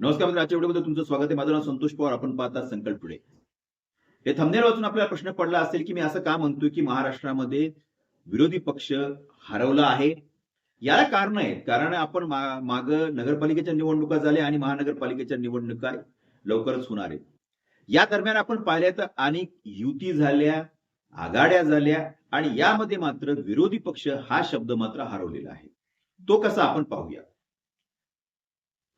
नमस्कार मित्र आजच्या व्हिडिओमध्ये तुमचं स्वागत आहे. माझं नाव संतोष पवार. आपण पाहता संकल्प पुढे. हे थंबनेल वाचून आपल्याला प्रश्न पडला असेल की मी असं का म्हणतोय की महाराष्ट्रामध्ये विरोधी पक्ष हरवला आहे? याला कारण आहे कारण आपण माग नगरपालिकेच्या निवडणुका झाल्या आणि महानगरपालिकेच्या निवडणुका लवकरच होणार आहेत. या दरम्यान आपण पाहिल्या तर अनेक युती झाल्या आघाड्या झाल्या आणि यामध्ये मात्र विरोधी पक्ष हा शब्द मात्र हरवलेला आहे. तो कसा आपण पाहूया?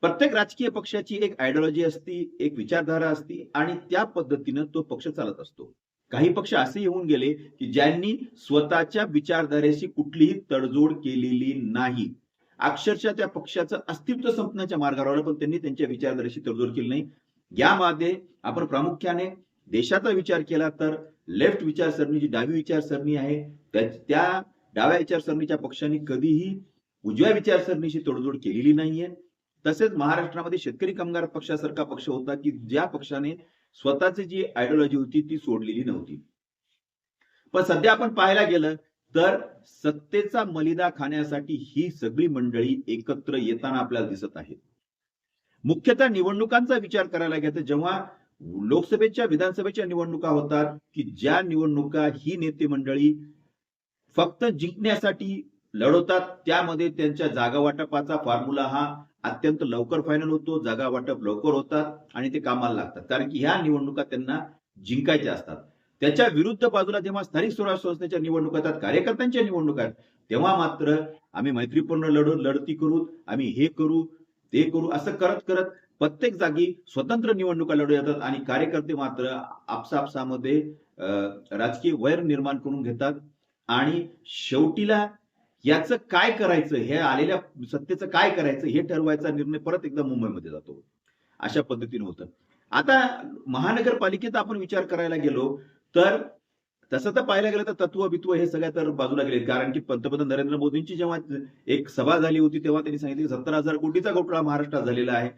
प्रत्येक राजकीय पक्षाची एक आयडिओलॉजी असती एक विचारधारा असती आणि त्या पद्धतीनं तो पक्ष चालत असतो. काही पक्ष असे येऊन गेले की ज्यांनी स्वतःच्या विचारधारेशी कुठलीही तडजोड केलेली नाही. अक्षरशः त्या पक्षाचं अस्तित्व संपण्याच्या मार्गावर आलं, पण त्यांनी त्यांच्या विचारधारेशी तडजोड केली नाही. यामध्ये आपण प्रामुख्याने देशाचा विचार केला तर लेफ्ट विचारसरणी जी डावी विचारसरणी आहे त्या- त्या डाव्या विचारसरणीच्या पक्षांनी कधीही उजव्या विचारसरणीशी तडजोड केलेली नाहीये. तसेच महाराष्ट्रामध्ये शेतकरी कामगार पक्षासारखा पक्ष होता की ज्या पक्षाने स्वतःची जी आयडिओलॉजी होती ती सोडलेली नव्हती. पण सध्या आपण पाहायला गेलं तर सत्तेचा मलिदा खाण्यासाठी ही सगळी मंडळी एकत्र येताना आपल्याला दिसत आहेत. मुख्यतः निवडणुकांचा विचार करायला गेलं जेव्हा लोकसभेच्या विधानसभेच्या निवडणुका होतात की ज्या निवडणुका ही नेते मंडळी फक्त जिंकण्यासाठी लढवतात त्यामध्ये त्यांच्या जागा वाटपाचा फॉर्म्युला हा अत्यंत लवकर फायनल होतो जागा वाटप लवकर होतात आणि ते कामाला लागतात. कारण की ह्या निवडणुका त्यांना जिंकायच्या असतात. त्याच्या विरुद्ध बाजूला जेव्हा स्थानिक स्वराज्य संस्थेच्या निवडणुका येतात कार्यकर्त्यांच्या निवडणुका आहेत तेव्हा मात्र आम्ही मैत्रीपूर्ण लढू लढती करू आम्ही हे करू ते करू असं करत करत प्रत्येक जागी स्वतंत्र निवडणुका लढू येतात आणि कार्यकर्ते मात्र आपसापसामध्ये राजकीय वैर निर्माण करून घेतात. आणि शेवटीला याचं काय करायचं? हे आलेल्या सत्तेचं काय करायचं? हे ठरवायचा निर्णय परत एकदा मुंबईमध्ये जातो. अशा पद्धतीने होतं. आता महानगरपालिकेत आपण विचार करायला गेलो तर तसं तर पाहायला गेलं तर तत्व बित्व हे सगळ्या तर बाजूला गेले कारण की पंतप्रधान नरेंद्र मोदींची जेव्हा एक सभा झाली होती तेव्हा त्यांनी सांगितले की सत्तर हजार कोटीचा घोटाळा महाराष्ट्रात झालेला आहे.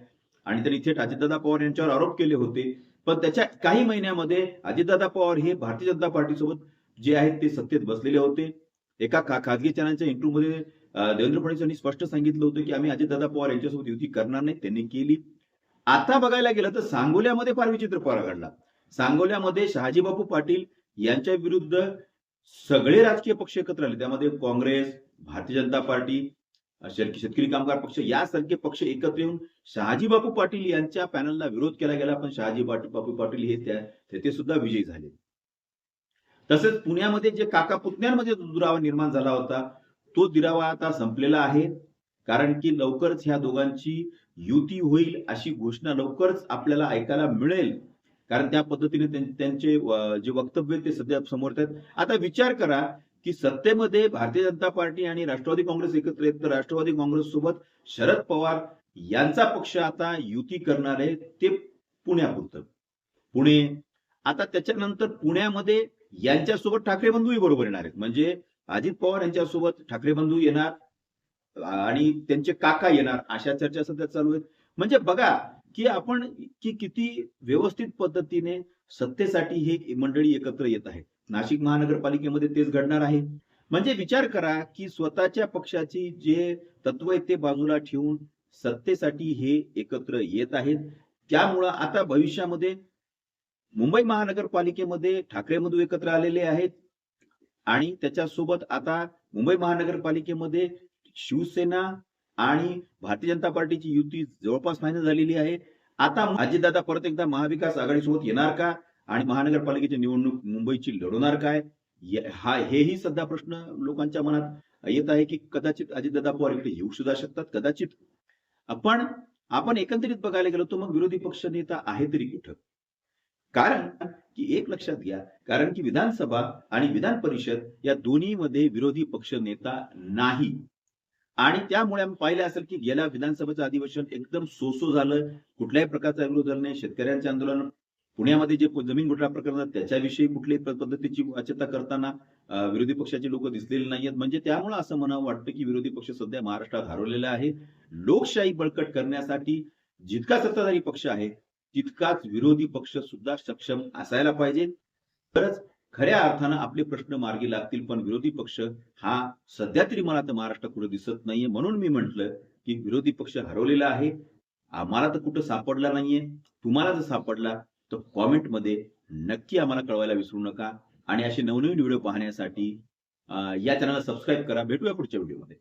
आणि त्यांनी थेट अजितदादा पवार यांच्यावर आरोप केले होते. पण त्याच्या काही महिन्यामध्ये अजितदादा पवार हे भारतीय जनता पार्टीसोबत जे आहेत ते सत्तेत बसलेले होते. एका खाजगी चॅनलच्या इंटरव्ह्यूमध्ये देवेंद्र फडणवीस यांनी स्पष्ट सांगितलं होतं की आम्ही अजितदादा पवार यांच्यासोबत युती करणार नाही त्यांनी केली. आता बघायला गेलं तर सांगोल्यामध्ये फार विचित्र पारा घडला. सांगोल्यामध्ये शहाजीबापू पाटील यांच्या विरुद्ध सगळे राजकीय पक्ष एकत्र आले. त्यामध्ये काँग्रेस भारतीय जनता पार्टी शेतकरी कामगार पक्ष यासारखे पक्ष एकत्र येऊन शहाजीबापू पाटील यांच्या पॅनलला विरोध केला गेला. पण शहाजी बापू बापू पाटील हे त्या तेथे सुद्धा विजयी झाले. तसेच पुण्यामध्ये जे काका पुतण्यांमध्ये जो दुरावा निर्माण झाला होता तो दिरावा आता संपलेला आहे. कारण की लवकरच ह्या दोघांची युती होईल अशी घोषणा लवकरच आपल्याला ऐकायला मिळेल. कारण त्या पद्धतीने त्यांचे जे वक्तव्य ते सध्या समोर आहेत. आता विचार करा की सत्तेमध्ये भारतीय जनता पार्टी आणि राष्ट्रवादी काँग्रेस एकत्र येत तर राष्ट्रवादी काँग्रेस सोबत शरद पवार यांचा पक्ष आता युती करणार आहे ते पुण्यापुरतं. पुणे आता त्याच्यानंतर पुण्यामध्ये यांच्यासोबत ठाकरे बंधूही बरोबर येणार आहेत. म्हणजे अजित पवार यांच्यासोबत ठाकरे बंधू येणार आणि त्यांचे काका येणार अशा चर्चा सध्या चालू आहेत. म्हणजे बघा की आपण की किती व्यवस्थित पद्धतीने सत्तेसाठी हे मंडळी एकत्र येत आहे. नाशिक महानगरपालिकेमध्ये तेच घडणार आहे. म्हणजे विचार करा की स्वतःच्या पक्षाची जे तत्व आहे ते बाजूला ठेवून सत्तेसाठी हे एकत्र येत आहेत. त्यामुळं आता भविष्यामध्ये मुंबई महानगरपालिकेमध्ये ठाकरे बंधू एकत्र आलेले आहेत. आणि त्याच्यासोबत आता मुंबई महानगरपालिकेमध्ये शिवसेना आणि भारतीय जनता पार्टीची युती जवळपास फायनल झालेली आहे. आता अजितदादा परत एकदा महाविकास आघाडीसोबत येणार का? आणि महानगरपालिकेची निवडणूक मुंबईची लढवणार काय? हा हेही सध्या प्रश्न लोकांच्या मनात येत आहे की कदाचित अजितदादा पवार इकडे येऊ सुद्धा शकतात कदाचित. पण आपण एकंदरीत बघायला गेलो तर मग विरोधी पक्ष नेता आहे तरी कुठं? कारण की एक लक्षात घ्या कारण की विधानसभा आणि विधान परिषद या दोन्हीमध्ये विरोधी पक्ष नेता नाही. आणि त्यामुळे आम्ही पाहिलं असेल की गेल्या विधानसभेचं अधिवेशन एकदम सोसो झालं. कुठल्याही प्रकारचा विरोध झाला नाही. शेतकऱ्यांचे आंदोलन पुण्यामध्ये जे जमीन घोटाळा प्रकरण त्याच्याविषयी कुठल्याही पद्धतीची वाच्यता करताना विरोधी पक्षाचे लोक दिसलेले नाहीयेत. म्हणजे त्यामुळे असं म्हणावं वाटतं की विरोधी पक्ष सध्या महाराष्ट्रात हरवलेला आहे. लोकशाही बळकट करण्यासाठी जितका सत्ताधारी पक्ष आहे तितकाच विरोधी पक्ष सुद्धा सक्षम असायला पाहिजे. तरच खऱ्या अर्थानं आपले प्रश्न मार्गी लागतील पण विरोधी पक्ष हा सध्या तरी मला तर महाराष्ट्र कुठे दिसत नाहीये. म्हणून मी म्हंटल की विरोधी पक्ष हरवलेला आहे. आम्हाला तर कुठं सापडला नाहीये. तुम्हाला जर सापडला तर कॉमेंटमध्ये नक्की आम्हाला कळवायला विसरू नका. आणि असे नवनवीन व्हिडिओ पाहण्यासाठी या चॅनलला सबस्क्राईब करा. भेटूया पुढच्या व्हिडिओमध्ये.